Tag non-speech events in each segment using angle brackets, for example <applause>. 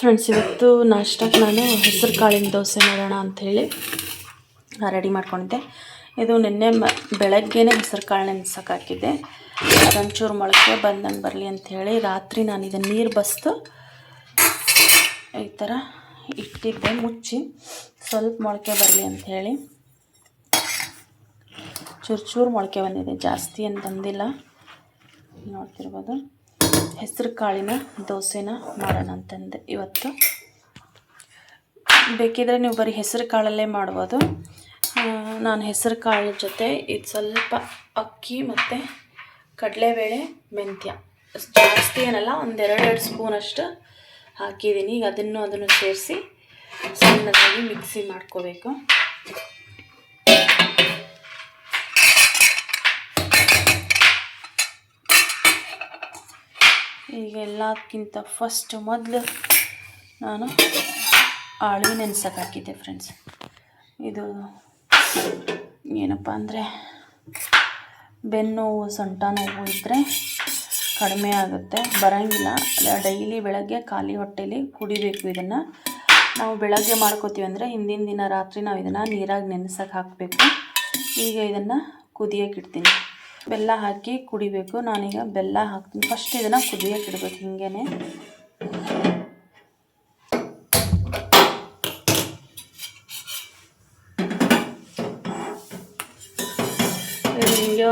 Friends, ಇವತ್ತು ನಾಷ್ಟಕ್ಕೆ ನಾನು ಹೆಸರು ಕಾಳಿನ ದೋಸೆ ಮಾಡೋಣ ಅಂಥೇಳಿ ರೆಡಿ ಮಾಡ್ಕೊಂಡಿದ್ದೆ. ಇದು ನಿನ್ನೆ ಮ, ಬೆಳಗ್ಗೆನೇ ಹೆಸರು ಕಾಳು ನೆನ್ಸಕ್ಕೆ ಹಾಕಿದ್ದೆ. ಅದೊಂಚೂರು ಮೊಳಕೆ ಬಂದಂಗೆ ಬರಲಿ ಅಂಥೇಳಿ ರಾತ್ರಿ ನಾನು ಇದನ್ನು ನೀರು ಬಸ್ದು ಈ ಥರ ಇಟ್ಟಿದ್ದೆ, ಮುಚ್ಚಿ. ಸ್ವಲ್ಪ ಮೊಳಕೆ ಬರಲಿ ಅಂಥೇಳಿ. ಚೂರು ಚೂರು ಮೊಳಕೆ ಬಂದಿದೆ, ಜಾಸ್ತಿ ಏನು ಬಂದಿಲ್ಲ. ನೋಡ್ತಿರ್ಬೋದು. ಹೆಸರು ಕಾಳಿನ ದೋಸೆನ ಮಾಡೋಣ ಅಂತಂದೆ ಇವತ್ತು ಬೇಕಿದ್ರೆ ನೀವು ಬರೀ ಹೆಸರು ಕಾಳಲ್ಲೇ ಮಾಡ್ಬೋದು ನಾನು ಹೆಸರು ಕಾಳು ಜೊತೆ ಇದು ಸ್ವಲ್ಪ ಅಕ್ಕಿ ಮತ್ತು ಕಡಲೆಬೇಳೆ, ಮೆಂತ್ಯ. ಜಾಸ್ತಿ ಏನಲ್ಲ ಒಂದೆರಡು ಎರಡು ಸ್ಪೂನಷ್ಟು ಹಾಕಿದ್ದೀನಿ. ಈಗ ಅದನ್ನು ಅದನ್ನು ಸೇರಿಸಿ ಸಣ್ಣದಾಗಿ ಮಿಕ್ಸಿ ಮಾಡ್ಕೋಬೇಕು. ಈಗ ಎಲ್ಲಕ್ಕಿಂತ ಫಸ್ಟ್ ಮೊದಲು ನಾನು ಆಳು ನೆನ್ಸಕ್ಕೆ ಹಾಕಿದ್ದೆ ಫ್ರೆಂಡ್ಸ್ ಇದು ಏನಪ್ಪ ಅಂದರೆ ಬೆನ್ನೋವು ಸೊಂಟ ನೋವು ಇದ್ದರೆ ಕಡಿಮೆ ಆಗುತ್ತೆ. ಬರೋಂಗಿಲ್ಲ. ಡೈಲಿ ಬೆಳಗ್ಗೆ ಖಾಲಿ ಹೊಟ್ಟೆಲಿ ಕುಡಿಬೇಕು ಇದನ್ನು. ನಾವು ಬೆಳಗ್ಗೆ ಮಾಡ್ಕೋತೀವಿ ಅಂದರೆ ಹಿಂದಿನ ದಿನ ರಾತ್ರಿ ನಾವು ಇದನ್ನು ನೀರಾಗಿ ನೆನೆಸಕ್ಕೆ ಹಾಕಬೇಕು ಈಗ ಇದನ್ನು ಕುದಿಯೋಕೆ ಇಡ್ತೀನಿ. ಬೆಲ್ಲ ಹಾಕಿ ಕುಡಿಬೇಕು. ನಾನೀಗ ಬೆಲ್ಲ ಹಾಕ್ತೀನಿ. ಫಸ್ಟ್ ಇದನ್ನು ಕುದಿಯೋಕೆ ಇಡಬೇಕು ಹಿಂಗೆ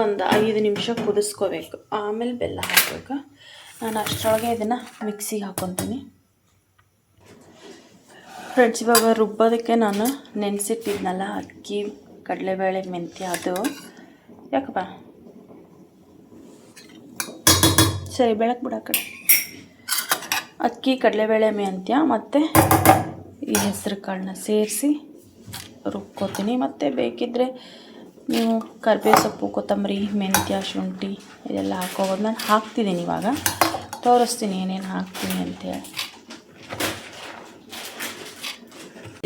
ಒಂದು ಐದು ನಿಮಿಷ ಕುದಿಸ್ಕೋಬೇಕು. ಆಮೇಲೆ ಬೆಲ್ಲ ಹಾಕಬೇಕು. ನಾನು ಅಷ್ಟರೊಳಗೆ ಇದನ್ನು ಮಿಕ್ಸಿಗೆ ಹಾಕ್ಕೊತೀನಿ ಫ್ರೆಂಡ್ಸ್ ಇವಾಗ ರುಬ್ಬೋದಕ್ಕೆ ನಾನು ನೆನೆಸಿಟ್ಟಿದ್ನಲ್ಲ ಅಕ್ಕಿ, ಕಡಲೆಬೇಳೆ, ಮೆಂತ್ಯ, ಅದು. ಯಾಕಪ್ಪ? ಸರಿ, ಬೆಳಕು ಬಿಡ ಕಡೆ. ಅಕ್ಕಿ, ಕಡಲೆಬೇಳೆ, ಮೆಂತ್ಯ ಮತ್ತು ಈ ಹೆಸರು ಕಾಳನ್ನ ಸೇರಿಸಿ ರುಬ್ಕೋತೀನಿ. ಮತ್ತು ಬೇಕಿದ್ದರೆ ನೀವು ಕರಿಬೇವು ಸೊಪ್ಪು ಕೊತ್ತಂಬರಿ, ಮೆಂತ್ಯ, ಶುಂಠಿ ಇದೆಲ್ಲ ಹಾಕೋಬೋದು ನಾನು ಹಾಕ್ತಿದ್ದೀನಿ ಇವಾಗ. ತೋರಿಸ್ತೀನಿ ಏನೇನು ಹಾಕ್ತೀನಿ ಅಂತೇಳಿ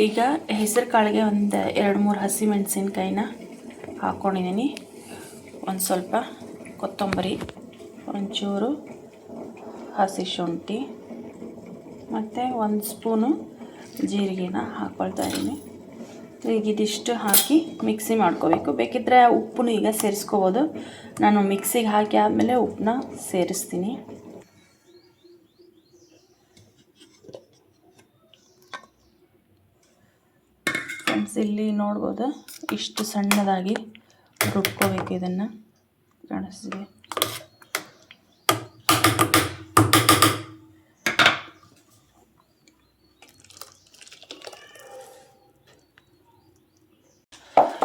ಈಗ ಹೆಸರು ಕಾಳಿಗೆ ಒಂದು ಎರಡು ಮೂರು ಹಸಿ ಮೆಣಸಿನ್ಕಾಯಿನ ಹಾಕ್ಕೊಂಡಿದ್ದೀನಿ ಒಂದು ಸ್ವಲ್ಪ ಕೊತ್ತಂಬರಿ ಒಂಚೂರು ಹಸಿ ಶುಂಠಿ ಮತ್ತು ಒಂದು ಸ್ಪೂನು ಜೀರಿಗೆನ ಹಾಕ್ಕೊಳ್ತಾ ಇದ್ದೀನಿ. ಈಗ ಇದಿಷ್ಟು ಹಾಕಿ ಮಿಕ್ಸಿ ಮಾಡ್ಕೋಬೇಕು. ಬೇಕಿದ್ದರೆ ಉಪ್ಪನ್ನು ಈಗ ಸೇರಿಸ್ಕೋಬೋದು. ನಾನು ಮಿಕ್ಸಿಗೆ ಹಾಕಿ ಆದಮೇಲೆ ಉಪ್ಪನ್ನ ಸೇರಿಸ್ತೀನಿ. ಫ್ರೆಂಡ್ಸ್, ಇಲ್ಲಿ ನೋಡ್ಬೋದು ಇಷ್ಟು ಸಣ್ಣದಾಗಿ ರುಬ್ಕೋಬೇಕು ಇದನ್ನು. ಕಾಣಿಸ್ತಿದೆ?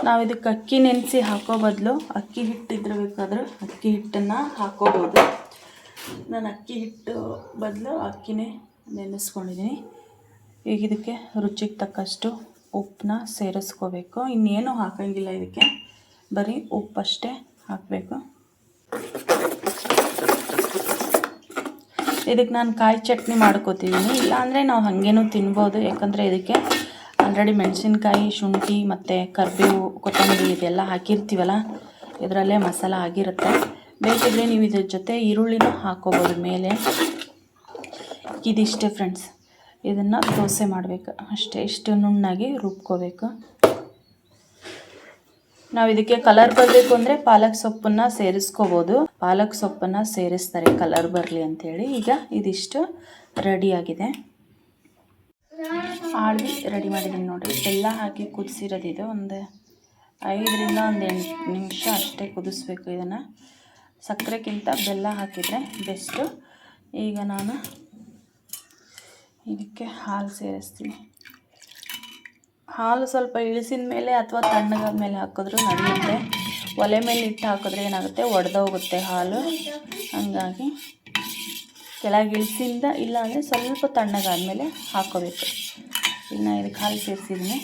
ನಾವು ಇದಕ್ಕೆ ಅಕ್ಕಿ ನೆನೆಸಿ ಹಾಕೋ ಬದಲು ಅಕ್ಕಿ ಹಿಟ್ಟಿದ್ರೆ ಬೇಕಾದ್ರೆ ಅಕ್ಕಿ ಹಿಟ್ಟನ್ನು ಹಾಕೋಬೋದು. ನಾನು ಅಕ್ಕಿ ಹಿಟ್ಟು ಬದಲು ಅಕ್ಕಿನೇ ನೆನೆಸ್ಕೊಂಡಿದ್ದೀನಿ ಈಗ ಇದಕ್ಕೆ ರುಚಿಗೆ ತಕ್ಕಷ್ಟು ಉಪ್ಪನ್ನ ಸೇರಿಸ್ಕೋಬೇಕು. ಇನ್ನೇನು ಹಾಕೋಂಗಿಲ್ಲ ಇದಕ್ಕೆ. ಬರೀ ಉಪ್ಪಷ್ಟೇ ಹಾಕಬೇಕು. ಇದಕ್ಕೆ ನಾನು ಕಾಯಿ ಚಟ್ನಿ ಮಾಡ್ಕೋತಿದ್ದೀನಿ ಇಲ್ಲಾಂದರೆ ನಾವು ಹಾಗೇನೂ ತಿನ್ಬೋದು. ಯಾಕಂದರೆ ಇದಕ್ಕೆ ಆಲ್ರೆಡಿ ಮೆಣಸಿನ್ಕಾಯಿ, ಶುಂಠಿ ಮತ್ತು ಕರಿಬೇವು, ಕೊತ್ತಂಬರಿ ಇದೆಲ್ಲ ಹಾಕಿರ್ತೀವಲ್ಲ, ಇದರಲ್ಲೇ ಮಸಾಲ ಆಗಿರುತ್ತೆ. ಬೇಕಿದ್ರೆ ನೀವು ಇದ್ರ ಜೊತೆ ಈರುಳ್ಳಿನೂ ಹಾಕೋಬೋದು ಮೇಲೆ. ಇದಿಷ್ಟೇ ಫ್ರೆಂಡ್ಸ್ ಇದನ್ನು ದೋಸೆ ಮಾಡಬೇಕು. ಅಷ್ಟೇ, ಇಷ್ಟು ನುಣ್ಣಾಗಿ ರುಬ್ಕೋಬೇಕು. ನಾವು ಇದಕ್ಕೆ ಕಲರ್ ಬರಬೇಕು ಅಂದರೆ ಪಾಲಕ್ ಸೊಪ್ಪನ್ನು ಸೇರಿಸ್ಕೋಬೋದು. ಪಾಲಕ್ ಸೊಪ್ಪನ್ನು ಸೇರಿಸ್ತಾರೆ ಕಲರ್ ಬರಲಿ ಅಂಥೇಳಿ ಈಗ ಇದಿಷ್ಟು ರೆಡಿಯಾಗಿದೆ ಆಳ್ವಿ ರೆಡಿ ಮಾಡಿದ್ದೀನಿ ನೋಡಿರಿ. ಬೆಲ್ಲ ಹಾಕಿ ಕುದಿಸಿರೋದಿದೆ. ಒಂದು ಐದರಿಂದ ಒಂದು ಎಂಟು ನಿಮಿಷ ಅಷ್ಟೇ ಕುದಿಸ್ಬೇಕು ಇದನ್ನು. ಸಕ್ಕರೆಗಿಂತ ಬೆಲ್ಲ ಹಾಕಿದರೆ ಬೆಸ್ಟು. ಈಗ ನಾನು ಇದಕ್ಕೆ ಹಾಲು ಸೇರಿಸ್ತೀನಿ. ಹಾಲು ಸ್ವಲ್ಪ ಇಳಿಸಿದ ಮೇಲೆ ಅಥವಾ ತಣ್ಣಗಾದ ಮೇಲೆ ಹಾಕಿದ್ರೂ ನಡೆಯುತ್ತೆ. ಒಲೆ ಮೇಲೆ ಇಟ್ಟು ಹಾಕಿದ್ರೆ ಏನಾಗುತ್ತೆ? ಒಡೆದೋಗುತ್ತೆ ಹಾಲು. ಹಾಗಾಗಿ ಕೆಳಗೆ ಇಳಿಸಿಂದ, ಇಲ್ಲ ಅಂದರೆ ಸ್ವಲ್ಪ ತಣ್ಣಗಾದಮೇಲೆ ಹಾಕೋಬೇಕು. ಇನ್ನು ಇದಕ್ಕೆ ಹಾಲು ಸೇರಿಸಿದ್ದೀನಿ.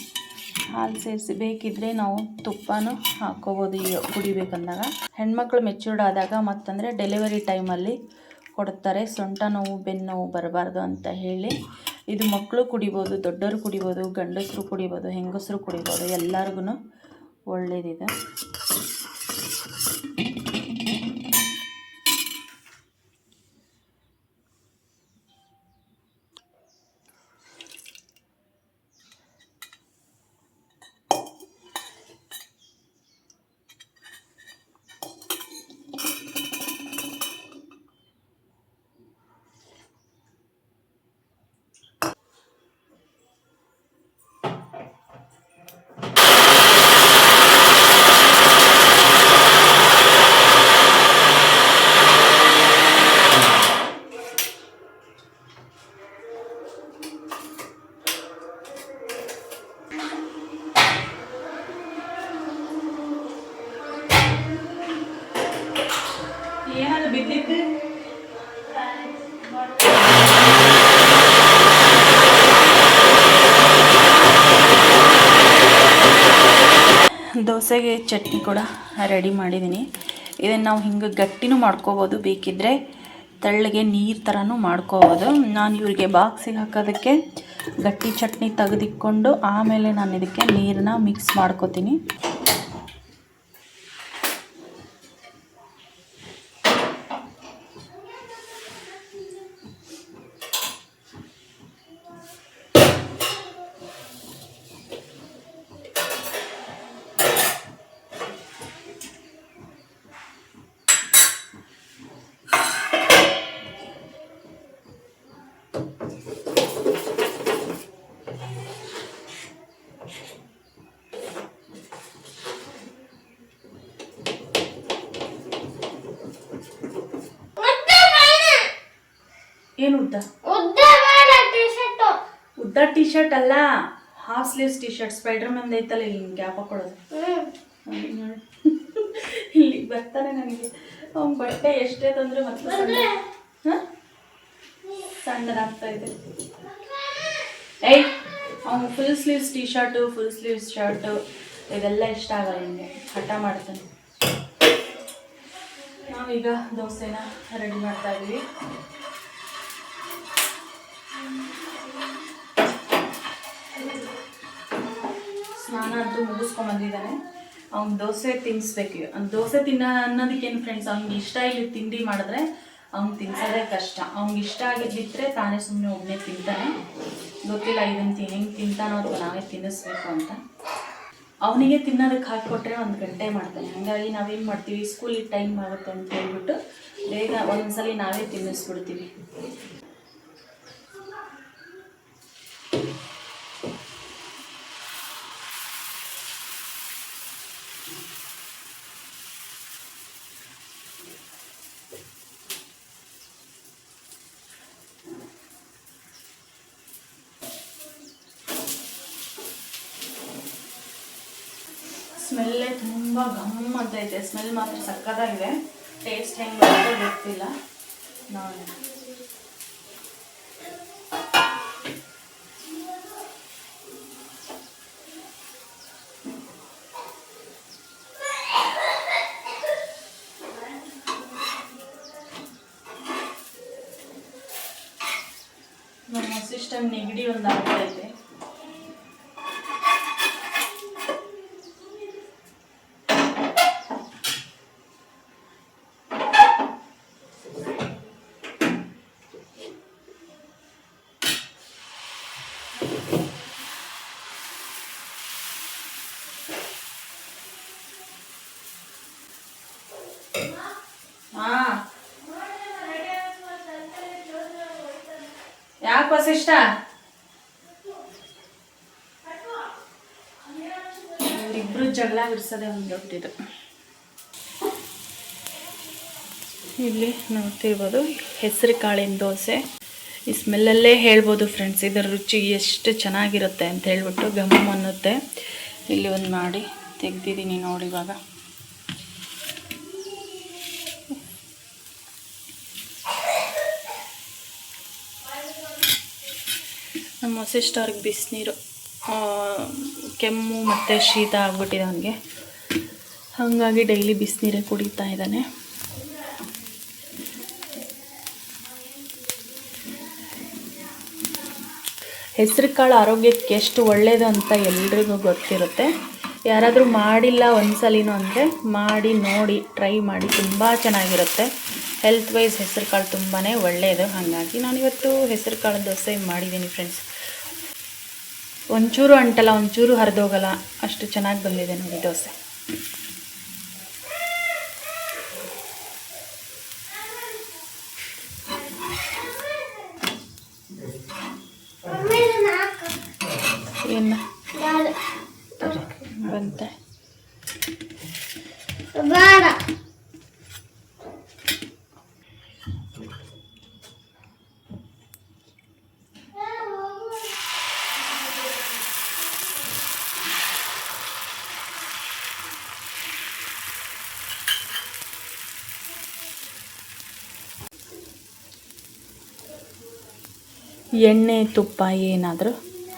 ಹಾಲು ಸೇರಿಸಿ ಬೇಕಿದ್ದರೆ ನಾವು ತುಪ್ಪನೂ ಹಾಕ್ಕೋಬೋದು ಈಗ ಕುಡಿಬೇಕಂದಾಗ. ಹೆಣ್ಮಕ್ಳು ಮೆಚೂರ್ಡ್ ಆದಾಗ ಮತ್ತಂದರೆ ಡೆಲಿವರಿ ಟೈಮಲ್ಲಿ ಕೊಡ್ತಾರೆ. ಸೊಂಟ ನೋವು, ಬೆನ್ನು ನೋವು ಬರಬಾರ್ದು ಅಂತ ಹೇಳಿ. ಇದು ಮಕ್ಕಳು ಕುಡಿಬೋದು, ದೊಡ್ಡವರು ಕುಡಿಬೋದು, ಗಂಡಸರು ಕುಡಿಬೋದು, ಹೆಂಗಸರು ಕುಡಿಬೋದು ಎಲ್ಲರಿಗೂ ಒಳ್ಳೇದಿದೆ. ದೋಸೆಗೆ ಚಟ್ನಿ ಕೂಡ ರೆಡಿ ಮಾಡಿದ್ದೀನಿ. ಇದನ್ನು ನಾವು ಹಿಂಗೆ ಗಟ್ಟಿನೂ ಮಾಡ್ಕೋಬೋದು. ಬೇಕಿದ್ದರೆ ತೆಳ್ಳಗೆ ನೀರು ಥರನೂ ಮಾಡ್ಕೋಬೋದು. ನಾನು ಇವರಿಗೆ ಬಾಕ್ಸಿಗೆ ಹಾಕೋದಕ್ಕೆ ಗಟ್ಟಿ ಚಟ್ನಿ ತೆಗೆದಿಕ್ಕೊಂಡು ಆಮೇಲೆ ನಾನು ಇದಕ್ಕೆ ನೀರನ್ನ ಮಿಕ್ಸ್ ಮಾಡ್ಕೋತೀನಿ. ಏನು ಉದ್ದ? ಉದ್ದ ಟಿ ಶರ್ಟ್ ಅಲ್ಲ? Half sleeves T shirt Spider Man ಐತಲ್ಲ ಇಲ್ಲಿ ಗ್ಯಾಪ್ ಹಾಕೊಳ್ಳೋದು. <laughs> ಇಲ್ಲಿ ಬರ್ತಾನೆ ನನಗೆ. ಅವ್ನ ಬಟ್ಟೆ ಎಷ್ಟೇ ತಂದ್ರೆ ಮತ್ತೆ? ಸಣ್ಣದಾಗ್ತಾ ಇದೆ. ಏಯ್ ಅವ್ನು full sleeves T shirt full sleeves shirt ಇದೆಲ್ಲ ಇಷ್ಟ ಆಗಲ್ಲ ನಿಮಗೆ. ಹಠ ಮಾಡ್ತಾನೆ. ನಾವೀಗ ದೋಸೆನ ರೆಡಿ ಮಾಡ್ತಾ ಇದ್ದೀವಿ ಸ್ನಾನ ಅಂತೂ ಮುಗಿಸ್ಕೊಂಬಂದಿದ್ದಾನೆ ಅವ್ನು ದೋಸೆ ತಿನ್ನಿಸ್ಬೇಕು ದೋಸೆ ತಿನ್ನ ಅನ್ನೋದಕ್ಕೇನು ಫ್ರೆಂಡ್ಸ್ ಅವ್ನಿಗೆ ಇಷ್ಟ ಇಲ್ಲಿ ತಿಂಡಿ ಮಾಡಿದ್ರೆ ಅವ್ನು ತಿನ್ಸೋದೇ ಕಷ್ಟ. ಅವ್ನಿಗೆ ಇಷ್ಟ ಆಗಿದ್ದಿದ್ರೆ ತಾನೇ ಸುಮ್ಮನೆ ಒಬ್ಬನೇ ತಿಂತಾನೆ. ಗೊತ್ತಿಲ್ಲ ಇದನ್ನು ತಿನ್ ಹೆಂಗೆ ತಿಂತಾನೋ ಅಥವಾ ನಾವೇ ತಿನ್ನಿಸ್ಬೇಕು ಅಂತ. ಅವನಿಗೆ ತಿನ್ನೋದಕ್ಕೆ ಹಾಕಿಕೊಟ್ರೆ ಒಂದು ಗಂಟೆ ಮಾಡ್ತಾನೆ. ಹಾಗಾಗಿ ನಾವೇನು ಮಾಡ್ತೀವಿ ಸ್ಕೂಲಿಗೆ ಟೈಮ್ ಆಗುತ್ತೆ ಅಂತ ಹೇಳ್ಬಿಟ್ಟು ಬೇಗ ಒಂದೊಂದ್ಸಲಿ ನಾವೇ ತಿನ್ನಿಸ್ಬಿಡ್ತೀವಿ. ಸ್ಮೆಲ್ಲೇ ತುಂಬ ಗಮ್ ಅಂತ ಐತೆ. ಸ್ಮೆಲ್ ಮಾತ್ರ ಸಕ್ಕತ್ತಾಗಿದೆ. ಟೇಸ್ಟ್ ಹೆಂಗೆ ಬರುತ್ತೋ ಗೊತ್ತಿಲ್ಲ. ನಾನು ನಮ್ಮ ಸಿಸ್ಟಮ್ ನೆಗಡಿ ಒಂದು ಆಗ್ತಾ ಇದೆ ಹಾ ಯಾಕೆ ವಸಿಷ್ಠ ಇಬ್ರು ಜಗಳ ಬಿಡಿಸೋದೇ ಒಂದು ದೊಡ್ಡದು ಇಲ್ಲಿ ನೋಡ್ತಿರ್ಬೋದು ಹೆಸರು ಕಾಳಿನ ದೋಸೆ. ಈ ಸ್ಮೆಲ್ಲಲ್ಲೇ ಹೇಳ್ಬೋದು ಫ್ರೆಂಡ್ಸ್ ಇದರ ರುಚಿ ಎಷ್ಟು ಚೆನ್ನಾಗಿರುತ್ತೆ ಅಂತ ಹೇಳ್ಬಿಟ್ಟು ಗಮ್ಮ ಅನ್ನುತ್ತೆ. ಇಲ್ಲಿ ಒಂದು ಮಾಡಿ ತೆಗ್ದಿದ್ದೀನಿ ನೋಡಿ ಇವಾಗ. ನಮ್ಮ ಸಿಸ್ಟರ್ಗೆ ಬಿಸಿನೀರು ಕೆಮ್ಮು ಮತ್ತು ಶೀತ ಆಗ್ಬಿಟ್ಟಿದೆ ಅವನಿಗೆ. ಹಾಗಾಗಿ ಡೈಲಿ ಬಿಸಿನೀರೇ ಕುಡಿತಾ ಇದ್ದಾನೆ. ಹೆಸರು ಕಾಳು ಆರೋಗ್ಯಕ್ಕೆ ಎಷ್ಟು ಒಳ್ಳೆಯದು ಅಂತ ಎಲ್ರಿಗೂ ಗೊತ್ತಿರುತ್ತೆ. ಯಾರಾದರೂ ಮಾಡಿಲ್ಲ ಒಂದ್ಸಲಿನೂ ಅಂದರೆ ಮಾಡಿ, ನೋಡಿ, ಟ್ರೈ ಮಾಡಿ, ತುಂಬ ಚೆನ್ನಾಗಿರುತ್ತೆ. ಹೆಲ್ತ್ ವೈಸ್ ಹೆಸರು ಕಾಳು ತುಂಬಾ ಒಳ್ಳೆಯದು ಹಾಗಾಗಿ ನಾನಿವತ್ತು ಹೆಸರು ಕಾಳು ದೋಸೆ ಮಾಡಿದ್ದೀನಿ ಫ್ರೆಂಡ್ಸ್ ಒಂಚೂರು ಅಂಟಲ್ಲ ಒಂಚೂರು ಹರಿದೋಗಲ್ಲ ಅಷ್ಟು ಚೆನ್ನಾಗಿ ಬಂದಿದೆ ನೋಡಿ ದೋಸೆ. ಏನು ಬೇಡ. ಬಂತೆ ಎಣ್ಣೆ, ತುಪ್ಪ ಏನಾದರೂ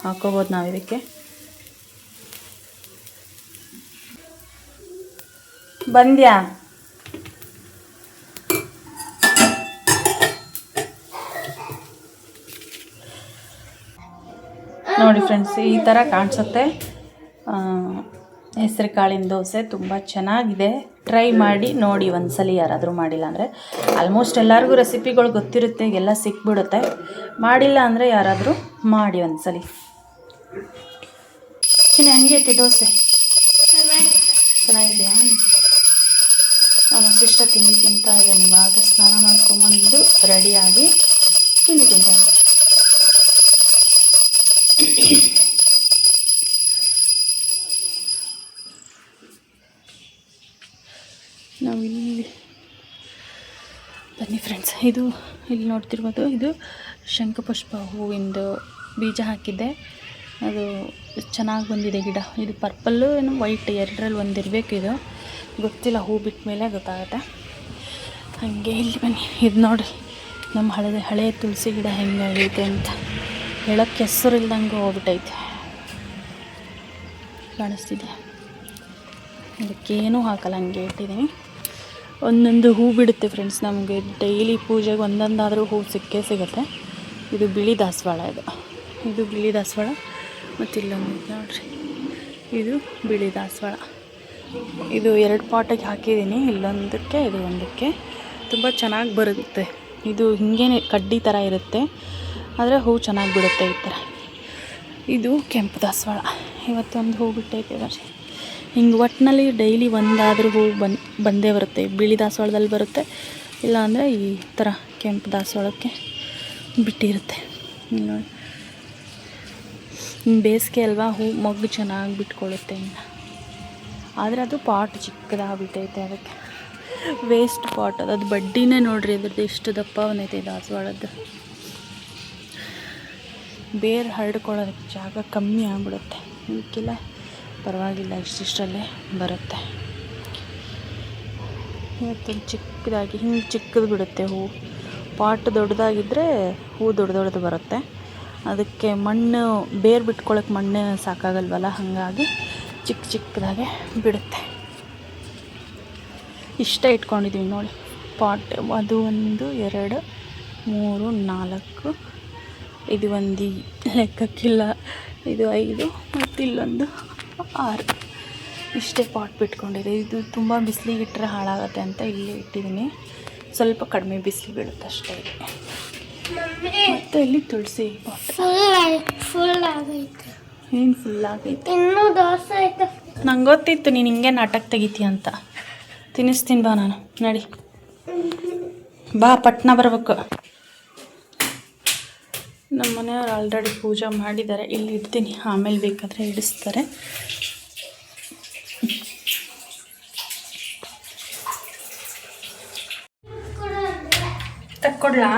ಹಾಕೋಬೋದು ನಾವು ಇದಕ್ಕೆ. ಬಂದ್ಯಾ? ನೋಡಿ ಫ್ರೆಂಡ್ಸ್ ಈ ಥರ ಕಾಣಿಸುತ್ತೆ. ಹೆಸರು ಕಾಳಿನ ದೋಸೆ ತುಂಬ ಚೆನ್ನಾಗಿದೆ. ಟ್ರೈ ಮಾಡಿ ನೋಡಿ ಒಂದ್ಸಲಿ ಯಾರಾದರೂ ಮಾಡಿಲ್ಲ ಅಂದರೆ. ಆಲ್ಮೋಸ್ಟ್ ಎಲ್ಲರಿಗೂ ರೆಸಿಪಿಗಳು ಗೊತ್ತಿರುತ್ತೆ, ಎಲ್ಲ ಸಿಕ್ಬಿಡುತ್ತೆ. ಮಾಡಿಲ್ಲ ಅಂದರೆ ಯಾರಾದರೂ ಮಾಡಿ ಒಂದ್ಸಲಿ. ಚಿನ್ನ ಐತೆ ದೋಸೆ? ಚೆನ್ನಾಗಿದೆಯಾ? ನಮ್ಮ ಸಿಸ್ಟರ್ ತಿಂಡಿ ತಿಂತಾ ಇದ್ದಾನೆ. ಇವಾಗ ಸ್ನಾನ ಮಾಡ್ಕೊಂಬಂದು ರೆಡಿಯಾಗಿ ತಿಂಡಿ ತಿಂತಾನೆ. ನಾವು ಇಲ್ಲಿ ಬನ್ನಿ ಫ್ರೆಂಡ್ಸ್ ಇದು ಇಲ್ಲಿ ನೋಡ್ತಿರ್ಬೋದು. ಇದು ಶಂಖಪುಷ್ಪ ಹೂವಿಂದು ಬೀಜ ಹಾಕಿದ್ದೆ. ಅದು ಚೆನ್ನಾಗಿ ಬಂದಿದೆ ಗಿಡ. ಇದು ಪರ್ಪಲ್ಲು ಏನು ವೈಟ್ ಎರಡರಲ್ಲಿ ಒಂದು ಇರಬೇಕು ಇದು. ಗೊತ್ತಿಲ್ಲ ಹೂ ಬಿಟ್ಟ ಮೇಲೆ ಗೊತ್ತಾಗುತ್ತೆ. ಹಾಗೆ ಇಲ್ಲಿ ಬನ್ನಿ. ಇದು ನೋಡಿ. ನಮ್ಮ ಹಳೆದ ಹಳೆಯ ತುಳಸಿ ಗಿಡ ಹೆಂಗಾಗೈತೆ ಅಂತ. ಹೇಳೋಕ್ಕೆ ಹೆಸರು ಇಲ್ದಂಗೆ ಹೋಗ್ಬಿಟ್ಟೈತೆ ಕಾಣಿಸ್ತಿದೆ. ಅದಕ್ಕೇನೂ ಹಾಕಲ್ಲ, ಹಂಗೆ ಇಟ್ಟಿದ್ದೀನಿ ಒಂದೊಂದು ಹೂ ಬಿಡುತ್ತೆ ಫ್ರೆಂಡ್ಸ್ ನಮಗೆ ಡೈಲಿ ಪೂಜೆಗೆ ಒಂದೊಂದಾದರೂ ಹೂ ಸಿಕ್ಕೇ ಸಿಗುತ್ತೆ. ಇದು ಬಿಳಿ ದಾಸವಾಳ ಇದು. ಇದು ಬಿಳಿ ದಾಸವಾಳ. ಮತ್ತು ಇಲ್ಲೊಂದು ನೋಡಿರಿ. ಇದು ಬಿಳಿ ದಾಸವಾಳ. ಇದು ಎರಡು ಪಾಟಿಗೆ ಹಾಕಿದ್ದೀನಿ. ಇಲ್ಲೊಂದಕ್ಕೆ, ಇದು ಒಂದಕ್ಕೆ. ತುಂಬ ಚೆನ್ನಾಗಿ ಬರುತ್ತೆ. ಇದು ಹಿಂಗೇನೆ ಕಡ್ಡಿ ಥರ ಇರುತ್ತೆ. ಆದರೆ ಹೂವು ಚೆನ್ನಾಗಿ ಬಿಡುತ್ತೆ ಈ ಥರ ಇದು ಕೆಂಪು ದಾಸವಾಳ. ಇವತ್ತೊಂದು ಹೂ ಬಿಟ್ಟೈತೆ ನೋಡ್ರಿ. ಹಿಂಗೆ ಒಟ್ಟಿನಲ್ಲಿ ಡೈಲಿ ಒಂದಾದರೂ ಹೂ ಬಂದು, ಬಂದೇ ಬರುತ್ತೆ. ಬಿಳಿ ದಾಸವಾಳದಲ್ಲಿ ಬರುತ್ತೆ. ಇಲ್ಲ ಅಂದರೆ ಈ ಥರ ಕೆಂಪು ದಾಸವಾಳಕ್ಕೆ. ಬಿಟ್ಟಿರುತ್ತೆ. ನೋಡಿ ಬೇಸಿಗೆ ಅಲ್ವಾ, ಹೂ ಮೊಗ್ಗು ಚೆನ್ನಾಗಿ ಬಿಟ್ಕೊಳ್ಳುತ್ತೆ ಇನ್ನು ಆದರೆ ಅದು ಪಾಟ್ ಚಿಕ್ಕದಾಗ್ಬಿಟ್ಟೈತೆ ಅದಕ್ಕೆ. Waste pot. ಅದು ಅದು ಬಡ್ಡಿನೇ ನೋಡ್ರಿ ಅದ್ರದ್ದು ಎಷ್ಟು ದಪ್ಪ ಬಂದೈತೆ ದಾಸವಾಳದ್ದು ಬೇರು ಹರಡ್ಕೊಳ್ಳೋದಕ್ಕೆ ಜಾಗ ಕಮ್ಮಿ ಆಗ್ಬಿಡುತ್ತೆ. ಇದಕ್ಕೆಲ್ಲ ಪರವಾಗಿಲ್ಲ, ಇಷ್ಟಿಷ್ಟರಲ್ಲೇ ಬರುತ್ತೆ. ಇವತ್ತು ಚಿಕ್ಕದಾಗಿ, ಹಿಂಗೆ ಚಿಕ್ಕದು ಬಿಡುತ್ತೆ ಹೂವು ಪಾಟ್ ದೊಡ್ಡದಾಗಿದ್ದರೆ ಹೂ ದೊಡ್ಡ ದೊಡ್ಡದು ಬರುತ್ತೆ. ಅದಕ್ಕೆ ಮಣ್ಣು, ಬೇರು ಬಿಟ್ಕೊಳಕ್ಕೆ ಮಣ್ಣು ಸಾಕಾಗಲ್ವಲ್ಲ? ಹಾಗಾಗಿ ಚಿಕ್ಕ ಚಿಕ್ಕದಾಗೆ ಬಿಡುತ್ತೆ. ಇಷ್ಟ ಇಟ್ಕೊಂಡಿದ್ದೀವಿ ನೋಡಿ. ಪಾಟ್ ಅದು ಒಂದು, ಎರಡು, ಮೂರು, ನಾಲ್ಕು. ಇದು ಒಂದು ಲೆಕ್ಕಕ್ಕಿಲ್ಲ. ಇದು ಐದು ಮತ್ತು ಇಲ್ಲೊಂದು ಆರು. ಇಷ್ಟೇ ಪಾಟ್ ಬಿಟ್ಕೊಂಡಿದೆ. ಇದು ತುಂಬ ಬಿಸಿಲಿಗೆ ಇಟ್ಟರೆ ಹಾಳಾಗತ್ತೆ ಅಂತ ಇಲ್ಲೇ ಇಟ್ಟಿದ್ದೀನಿ. ಸ್ವಲ್ಪ ಕಡಿಮೆ ಬಿಸಿಲು ಬೀಳುತ್ತೆ ಅಷ್ಟೇ. ಮತ್ತು ಇಲ್ಲಿ ತುಳಸಿ ಫುಲ್ ಆಗೈತೆ. ಏನು ಫುಲ್ ಆಗೈತೆ? ಇನ್ನೂ ದೋಸೆ ಐತೆ. ನಂಗೆ ಗೊತ್ತಿತ್ತು ನೀನು ಹಿಂಗೆ ನಾಟಕ ತೆಗಿತೀಯ ಅಂತ. ತಿನ್ನಿಸ್ತೀನಿ ಬಾ ನಾನು. ನಡಿ. ಬಾ ಪಟ್ನ ಬರ್ಬೇಕು. ನಮ್ಮ ಮನೆಯವ್ರು ಆಲ್ರೆಡಿ ಪೂಜೆ ಮಾಡಿದ್ದಾರೆ. ಇಲ್ಲಿ ಇಡ್ತೀನಿ. ಆಮೇಲೆ ಬೇಕಾದರೆ ಇಡಿಸ್ತಾರೆ. ತಕ್ಕೊಡ್ಲಾ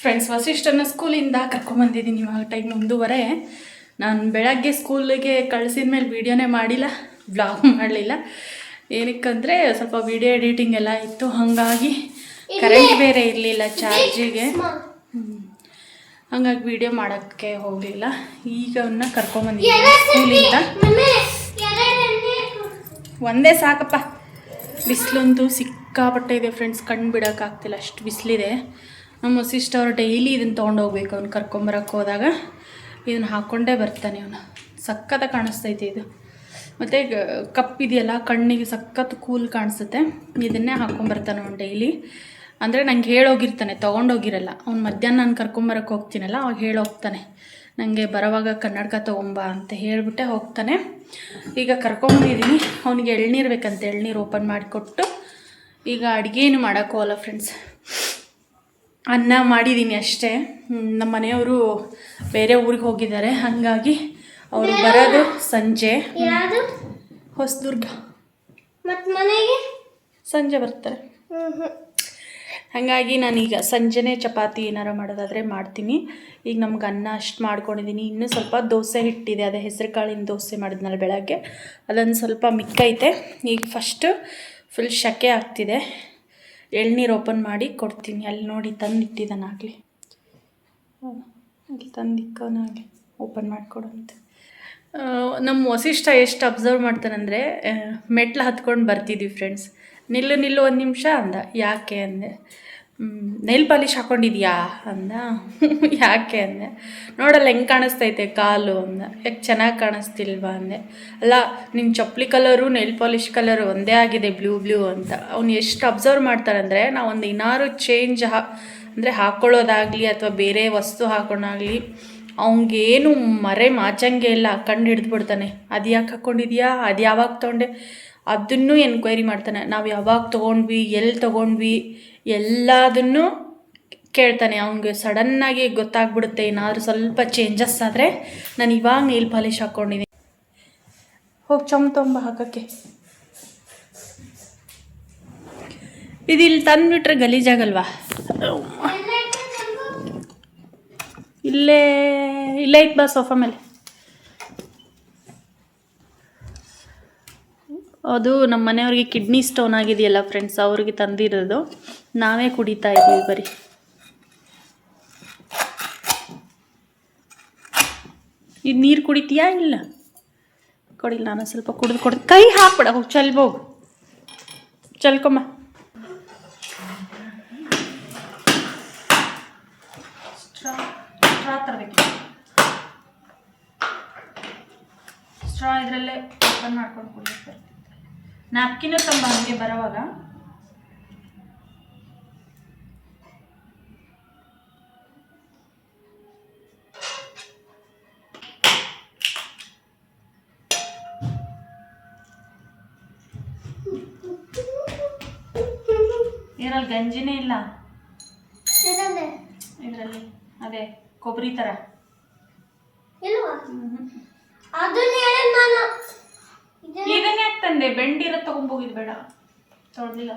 ಫ್ರೆಂಡ್ಸ್ ವಸಿಷ್ಠನ ಸ್ಕೂಲಿಂದ ಕರ್ಕೊಂಬಂದಿದ್ದೀನಿ ಇವಾಗ ಟೈಮ್ ಒಂದೂವರೆ. ನಾನು ಬೆಳಗ್ಗೆ ಸ್ಕೂಲಿಗೆ ಕಳಿಸಿದ ಮೇಲೆ ವೀಡಿಯೋನೇ ಮಾಡಿಲ್ಲ ಬ್ಲಾಗ್ ಮಾಡಲಿಲ್ಲ. ಏನಕ್ಕಂದರೆ ಸ್ವಲ್ಪ ವಿಡಿಯೋ ಎಡಿಟಿಂಗ್ ಎಲ್ಲ ಇತ್ತು ಹಾಗಾಗಿ ಕರೆಂಟ್ ಬೇರೆ ಇರಲಿಲ್ಲ ಚಾರ್ಜಿಗೆ ಹಾಗಾಗಿ ವಿಡಿಯೋ ಮಾಡೋಕ್ಕೆ ಹೋಗಲಿಲ್ಲ. ಈಗ ಅವನ್ನ ಕರ್ಕೊಂಬಂದಿದ್ದೀನಿ ಸ್ಕೂಲಿಂದ. ಒಂದೇ ಸಾಕಪ್ಪ. ಬಿಸಿಲಂತೂ ಸಿಕ್ಕಾಪಟ್ಟೆ ಇದೆ ಫ್ರೆಂಡ್ಸ್ ಕಣ್ಣು ಬಿಡೋಕ್ಕಾಗ್ತಿಲ್ಲ, ಅಷ್ಟು ಬಿಸಿಲಿದೆ. ನಮ್ಮ ಸಿಸ್ಟರ್ ಅವ್ರು ಡೈಲಿ ಇದನ್ನು ತೊಗೊಂಡೋಗ್ಬೇಕು, ಅವ್ನು ಕರ್ಕೊಂಬರಕ್ಕೆ ಹೋದಾಗ. ಇದನ್ನು ಹಾಕ್ಕೊಂಡೇ ಬರ್ತಾನೆ ಅವನು. ಸಖತ್ತ ಕಾಣಿಸ್ತೈತೆ ಇದು. ಮತ್ತು ಕಪ್ ಇದೆಯಲ್ಲ, ಕಣ್ಣಿಗೆ ಸಖತ್ ಕೂಲ್ ಕಾಣಿಸುತ್ತೆ. ಇದನ್ನೇ ಹಾಕ್ಕೊಂಬರ್ತಾನೆ ಅವ್ನು ಡೈಲಿ ಅಂದರೆ ನಂಗೆ ಹೇಳೋಗಿರ್ತಾನೆ, ತೊಗೊಂಡೋಗಿರಲ್ಲ. ಅವ್ನು ಮಧ್ಯಾಹ್ನ ನಾನು ಕರ್ಕೊಂಬರಕ್ಕೆ ಹೋಗ್ತೀನಲ್ಲ, ಅವಾಗ ಹೇಳೋಗ್ತಾನೆ. ನನಗೆ ಬರೋವಾಗ ಕನ್ನಡಕ ತೊಗೊಂಬ ಅಂತ ಹೇಳಿಬಿಟ್ಟೆ ಹೋಗ್ತಾನೆ. ಈಗ ಕರ್ಕೊಂಬಂದಿದ್ದೀನಿ, ಅವನಿಗೆ ಎಳ್ನೀರು ಬೇಕಂತ, ಎಳ್ನೀರು ಓಪನ್ ಮಾಡಿಕೊಟ್ಟು ಈಗ ಅಡುಗೆ ಏನು ಮಾಡೋಕ್ಕೋಗಲ್ಲ ಫ್ರೆಂಡ್ಸ್ ಅನ್ನ ಮಾಡಿದ್ದೀನಿ ಅಷ್ಟೇ. ನಮ್ಮ ಮನೆಯವರು ಬೇರೆ ಊರಿಗೆ ಹೋಗಿದ್ದಾರೆ. ಹಾಗಾಗಿ ಅವರು ಬರೋದು ಸಂಜೆ. ಹೊಸದುರ್ಗ. ಮತ್ತು ಮನೆಗೆ? ಸಂಜೆ ಬರ್ತಾರೆ. ಹಾಗಾಗಿ ನಾನೀಗ ಸಂಜೆನೇ ಚಪಾತಿ ಏನಾರು ಮಾಡೋದಾದರೆ ಮಾಡ್ತೀನಿ. ಈಗ ನಮ್ಗೆ ಅನ್ನ ಅಷ್ಟು ಮಾಡ್ಕೊಂಡಿದ್ದೀನಿ ಇನ್ನೂ ಸ್ವಲ್ಪ ದೋಸೆ ಹಿಟ್ಟಿದೆ. ಅದೇ ಹೆಸರು ಕಾಳಿನ ದೋಸೆ ಮಾಡಿದ್ನಲ್ಲ ಬೆಳಗ್ಗೆ. ಅದೊಂದು ಸ್ವಲ್ಪ ಮಿಕ್ಕೈತೆ. ಈಗ ಫಸ್ಟು ಫುಲ್ ಶಕೆ ಆಗ್ತಿದೆ. ಎಳ್ನೀರು ಓಪನ್ ಮಾಡಿ ಕೊಡ್ತೀನಿ. ಅಲ್ಲಿ ನೋಡಿ ತಂದಿಟ್ಟಿದ್ದಾನಾಗಲಿ. ಅಲ್ಲಿ ತಂದಿಕ್ಕವನಾಗಲಿ. ಓಪನ್ ಮಾಡಿಕೊಡು ನಮ್ಮ ವಸಿಷ್ಠ ಎಷ್ಟು ಅಬ್ಸರ್ವ್ ಮಾಡ್ತಾನಂದರೆ ಮೆಟ್ಲು ಹತ್ಕೊಂಡು ಬರ್ತಿದ್ವಿ ಫ್ರೆಂಡ್ಸ್ ನಿಲ್ಲು ನಿಲ್ಲು ಒಂದು ನಿಮಿಷ ಅಂದ. ಯಾಕೆ ಅಂದೆ. ನೈಲ್ ಪಾಲಿಶ್ ಹಾಕೊಂಡಿದ್ಯಾ ಅಂದ. ಯಾಕೆ ಅಂದೆ. ನೋಡಲ್ಲ ಹೆಂಗೆ ಕಾಣಿಸ್ತೈತೆ ಕಾಲು ಅಂದ. ಯಾಕೆ ಚೆನ್ನಾಗಿ ಕಾಣಿಸ್ತಿಲ್ವಾ ಅಂದೆ. ಅಲ್ಲ ನಿನ್ನ ಚಪ್ಪಲಿ ಕಲರು ನೈಲ್ ಪಾಲಿಶ್ ಕಲರು ಒಂದೇ ಆಗಿದೆ ಬ್ಲೂ ಬ್ಲೂ ಅಂತ. ಅವ್ನು ಎಷ್ಟು ಅಬ್ಸರ್ವ್ ಮಾಡ್ತಾರಂದರೆ ನಾವು ಒಂದು ಏನಾದ್ರು ಚೇಂಜ್ ಹಾ, ಅಂದರೆ ಹಾಕ್ಕೊಳ್ಳೋದಾಗಲಿ ಅಥವಾ ಬೇರೆ ವಸ್ತು ಹಾಕೊಂಡಾಗಲಿ ಅವನಿಗೇನು ಮರೆ ಮಾಚಂಗೆ ಇಲ್ಲ, ಕಂಡು ಹಿಡಿದ್ಬಿಡ್ತಾನೆ. ಅದು ಯಾಕೆ ಹಾಕ್ಕೊಂಡಿದ್ಯಾ ಅದು ಯಾವಾಗ ತೊಗೊಂಡೆ? ಅದನ್ನು ಎನ್ಕ್ವೈರಿ ಮಾಡ್ತಾನೆ. ನಾವು ಯಾವಾಗ ತೊಗೊಂಡ್ವಿ ಎಲ್ಲಿ ತೊಗೊಂಡ್ವಿ? ಎಲ್ಲದನ್ನು ಕೇಳ್ತಾನೆ. ಅವನಿಗೆ ಸಡನ್ನಾಗಿ ಗೊತ್ತಾಗ್ಬಿಡುತ್ತೆ. ಏನಾದರೂ ಸ್ವಲ್ಪ ಚೇಂಜಸ್ ಆದರೆ ನಾನು ಇವಾಗ ನೀಲ್ ಪಾಲಿಶ್ ಹಾಕ್ಕೊಂಡಿದ್ದೀನಿ ಹೋಗಿ ಚಮ್ ತೊಂಬ ಹಾಕಕ್ಕೆ. ಇದು ಇಲ್ಲಿ ತಂದುಬಿಟ್ರೆ ಗಲೀಜಾಗಲ್ವಾ ಇಲ್ಲೇ ಇಲ್ಲೇ ಐತೆ ಬಾ ಸೋಫಾ ಮೇಲೆ. ಅದು ನಮ್ಮ ಮನೆಯವ್ರಿಗೆ ಕಿಡ್ನಿ ಸ್ಟೋನ್ ಆಗಿದೆಯಲ್ಲ ಫ್ರೆಂಡ್ಸ್ ಅವ್ರಿಗೆ ತಂದಿರೋದು. ನಾವೇ ಕುಡಿತಾ ಇದ್ದೀವಿ ಬರೀ. ಇದು ನೀರು ಕುಡಿತೀಯಾ ಇಲ್ಲ? ಕೊಡಿಲ್ಲ, ನಾನು ಸ್ವಲ್ಪ ಕುಡಿದು ಕೊಡ್ ಕೈ ಹಾಕ್ಬೇಡ, ಹೋಗಿ ಚಲ್ಬೋಗು ಚಲ್ಕೊಂಬ. ಸ್ಟ್ರಾ ತರಬೇಕು. ಸ್ಟ್ರಾ ಇದರಲ್ಲೇ ಓಪನ್ ಮಾಡ್ಕೊಂಡು ಕುಡಿಯೋಕೆ ಬರ್ತಿತ್ತು ನ್ಯಾಪ್ಕಿನೂ ತುಂಬ ಹಂಗೆ ಬರೋವಾಗ. ಇದರಲ್ಲಿ ಗಂಜಿನೇ ಇಲ್ಲ. ಇದರಲ್ಲಿ ಅದೇ ಕೊಬ್ಬರಿ ಥರ ಇದನ್ನ ತಂದೆ? ಬೆಂಡಿರೋ ತಗೊಂಬೋಗಿದ್ ಬೇಡ. ತೊಳೆದಿಲ್ಲ.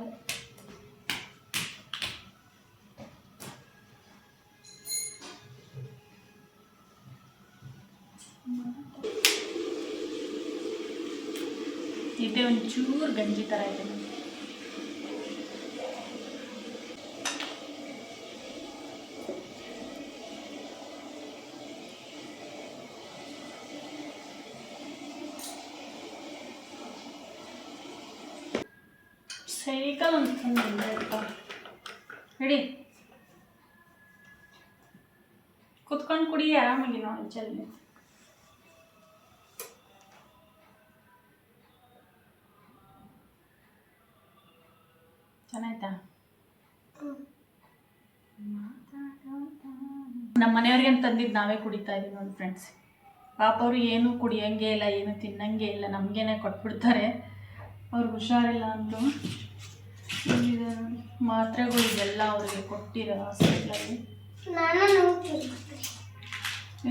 ಒಂಚೂರು ಗಂಜಿ ಥರ ಇದೆ. ಸೈಕಲ್ ಅಂತ ಹೇಳಿ ಕುತ್ಕೊಂಡು ಕುಡಿ ಆರಾಮಾಗಿ ನೋಡಿ ಜಲ್ದಿ. ತಂದಿದ್ದು ನಾವೇ ಕುಡಿತಾ ಇದ್ದೀವಿ ನೋಡಿ ಫ್ರೆಂಡ್ಸ್ ಪಾಪ ಅವರು ಏನೂ ಕುಡಿಯಂಗೆ ಇಲ್ಲ ಏನು ತಿನ್ನಂಗೆ ಇಲ್ಲ ನಮಗೇನೆ ಕೊಟ್ಬಿಡ್ತಾರೆ. ಅವ್ರಿಗೆ ಹುಷಾರಿಲ್ಲ ಅಂದರು. ಮಾತ್ರೆಗಳು ಇದೆಲ್ಲ ಅವ್ರಿಗೆ ಕೊಟ್ಟಿರೋ ಹಾಸ್ಪಿಟ್ಲಲ್ಲಿ.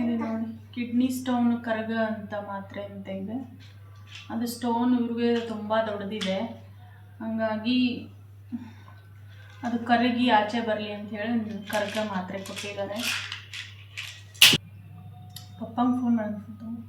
ಇದೆ ನೋಡಿ ಕಿಡ್ನಿ ಸ್ಟೋನ್ ಕರಗ ಅಂತ ಮಾತ್ರೆ ಅಂತ ಇದೆ. ಅದು ಸ್ಟೋನ್ ಇವ್ರಿಗೆ ತುಂಬ ದೊಡ್ಡದಿದೆ ಹಾಗಾಗಿ ಅದು ಕರಗಿ ಆಚೆ ಬರಲಿ ಅಂತ ಹೇಳಿ ಕರ್ಗ ಮಾತ್ರೆ ಕೊಟ್ಟಿದ್ದಾರೆ. 밥방송을 부동